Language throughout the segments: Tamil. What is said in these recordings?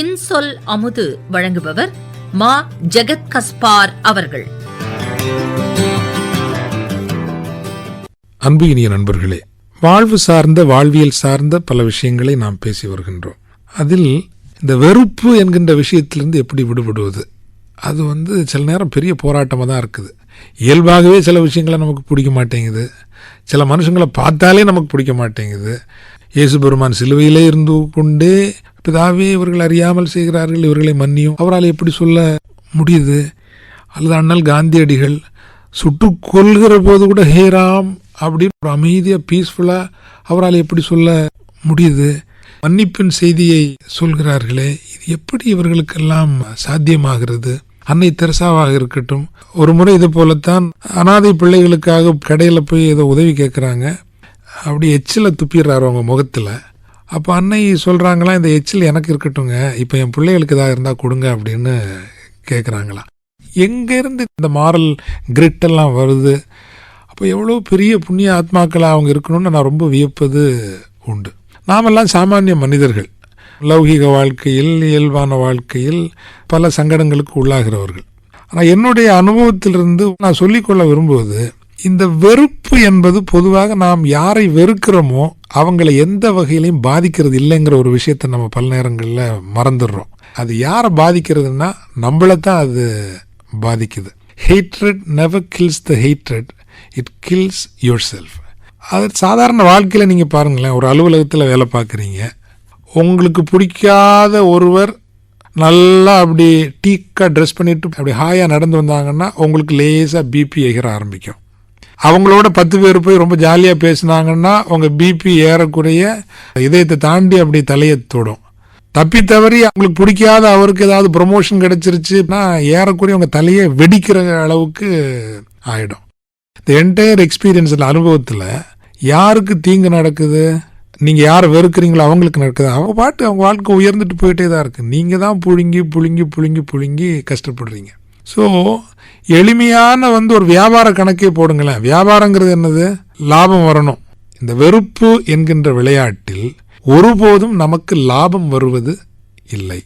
இன்சொல் அமுது வழங்குபவர் மா ஜெகத் கஸ்பார் அவர்கள். அன்பு இனிய நண்பர்களே வாழ்வு சார்ந்த வாழ்வியல் சார்ந்த பல விஷயங்களை நாம் பேசி வருகின்றோம். அதில் இந்த வெறுப்பு என்கின்ற விஷயத்திலிருந்து எப்படி விடுபடுவது? அது வந்து சில நேரம் பெரிய போராட்டமாக தான் இருக்குது. இயல்பாகவே சில விஷயங்களை நமக்கு பிடிக்க மாட்டேங்குது. சில மனுஷங்களை பார்த்தாலே நமக்கு பிடிக்க மாட்டேங்குது. இயேசு பெருமான் சிலுவையிலே இருந்து கொண்டே பிதாவே இவர்கள் அறியாமல் செய்கிறார்கள் இவர்களை மன்னியும். அவரால் எப்படி சொல்ல முடியுது? அல்லது அண்ணல் காந்தியடிகள் சுட்டு கொள்கிற போது கூட ஹே ராம் அப்படின்னு ஒரு அமைதியாக பீஸ்ஃபுல்லாக அவரால் எப்படி சொல்ல முடியுது? மன்னிப்பின் செய்தியை சொல்கிறார்களே இது எப்படி இவர்களுக்கெல்லாம் சாத்தியமாகிறது? அன்னை தெரசாவாக இருக்கட்டும் ஒரு முறை இது போலத்தான் அனாதை பிள்ளைகளுக்காக கடையில் போய் ஏதோ உதவி கேட்குறாங்க அப்படி எச்சில் துப்பிடுறாரு அவங்க முகத்தில். அப்போ அன்னை சொல்கிறாங்களா இந்த எச்சில் எனக்கு இருக்கட்டுங்க இப்போ என் பிள்ளைகளுக்கு இதாக இருந்தால் கொடுங்க அப்படின்னு கேட்குறாங்களா எங்கேருந்து இந்த மாரல் கிரிட்டெல்லாம் வருது? அப்போ எவ்வளோ பெரிய புண்ணிய ஆத்மாக்களாக அவங்க இருக்கணும்னு நான் ரொம்ப வியப்பது உண்டு. நாமெல்லாம் சாமானிய மனிதர்கள். லௌகிக வாழ்க்கையில் இயல்பான வாழ்க்கையில் பல சங்கடங்களுக்கு உள்ளாகிறவர்கள். ஆனால் என்னுடைய அனுபவத்திலிருந்து நான் சொல்லிக்கொள்ள விரும்புவது இந்த வெறுப்பு என்பது பொதுவாக நாம் யாரை வெறுக்கிறோமோ அவங்களை எந்த வகையிலையும் பாதிக்கிறது இல்லைங்கிற ஒரு விஷயத்தை நம்ம பல நேரங்களில் மறந்துடுறோம். அது யாரை பாதிக்கிறதுனா நம்மளை தான் அது பாதிக்குது. Hatred never kills the hatred it kills yourself அது சாதாரண வாழ்க்கையில் நீங்கள் பாருங்களேன் ஒரு அலுவலகத்தில் வேலை பார்க்குறீங்க. உங்களுக்கு பிடிக்காத ஒருவர் நல்லா அப்படி டீக்காக ட்ரெஸ் பண்ணிட்டு அப்படி ஹாயாக நடந்து வந்தாங்கன்னா உங்களுக்கு லேசாக பிபி எகிற ஆரம்பிக்கும். அவங்களோட பத்து பேர் போய் ரொம்ப ஜாலியாக பேசினாங்கன்னா அவங்க பிபி ஏறக்குறைய இதயத்தை தாண்டி அப்படி தலையை தொடும். தப்பி தவறி அவங்களுக்கு பிடிக்காத அவருக்கு ஏதாவது ப்ரொமோஷன் கிடைச்சிருச்சுன்னா ஏறக்குறைய அவங்க தலையை வெடிக்கிற அளவுக்கு ஆகிடும் இந்த என்டையர் எக்ஸ்பீரியன்ஸில் அனுபவத்தில் யாருக்கு தீங்கு நடக்குது? நீங்கள் யாரை வெறுக்கிறீங்களோ அவங்களுக்கு நடக்குது? அவங்க பாட்டு அவங்க வாழ்க்கை உயர்ந்துட்டு போயிட்டே தான் இருக்குது நீங்கள் தான் புழுங்கி புழுங்கி புழுங்கி புழுங்கி கஷ்டப்படுறீங்க. ஸோ எளிமையான வந்து ஒரு வியாபார கணக்கே போடுங்களேன். வியாபாரங்கிறது என்னது? லாபம் வரணும். இந்த வெறுப்பு என்கின்ற விளையாட்டில் ஒருபோதும் நமக்கு லாபம் வருவது இல்லை.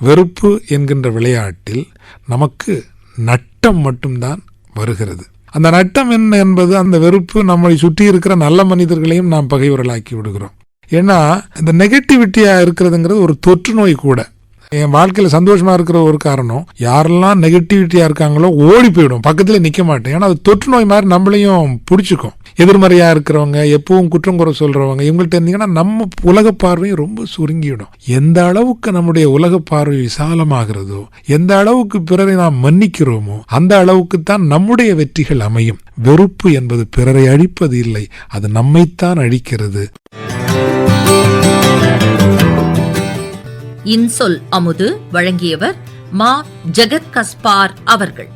வெறுப்பு என்கின்ற விளையாட்டில் நமக்கு நட்டம் மட்டும்தான் வருகிறது. அந்த நட்டம் என்ன என்பது அந்த வெறுப்பு நம்மளை சுற்றி இருக்கிற நல்ல மனிதர்களையும் நாம் பகைவர்களாக்கி விடுகிறோம். ஏன்னா இந்த நெகட்டிவிட்டியாக இருக்கிறதுங்கிறது ஒரு தொற்று நோய் கூட. என் வாழ்க்கையில சந்தோஷமா இருக்கிற ஒரு காரணம் யாரெல்லாம் நெகட்டிவிட்டியா இருக்காங்களோ ஓடி போயிடும். பக்கத்துல நிக்க மாட்டேன். ஏன்னா அது தொற்று நோய் மாதிரி நம்மளையும் பிடிச்சிக்கும். எதிர்மறையா இருக்கிறவங்க எப்பவும் குற்றம் குறை சொல்றவங்க இவங்கள்ட்ட இருந்தீங்கன்னா நம்ம உலக பார்வையும் ரொம்ப சுருங்கிடும். எந்த அளவுக்கு நம்முடைய உலக பார்வை விசாலமாகிறதோ எந்த அளவுக்கு பிறரை நாம் மன்னிக்கிறோமோ அந்த அளவுக்கு தான் நம்முடைய வெற்றிகள் அமையும். வெறுப்பு என்பது பிறரை அழிப்பது இல்லை அது நம்மைத்தான் அழிக்கிறது. இன்சொல் அமுது வழங்கியவர் மா ஜெகத் கஸ்பார் அவர்கள்.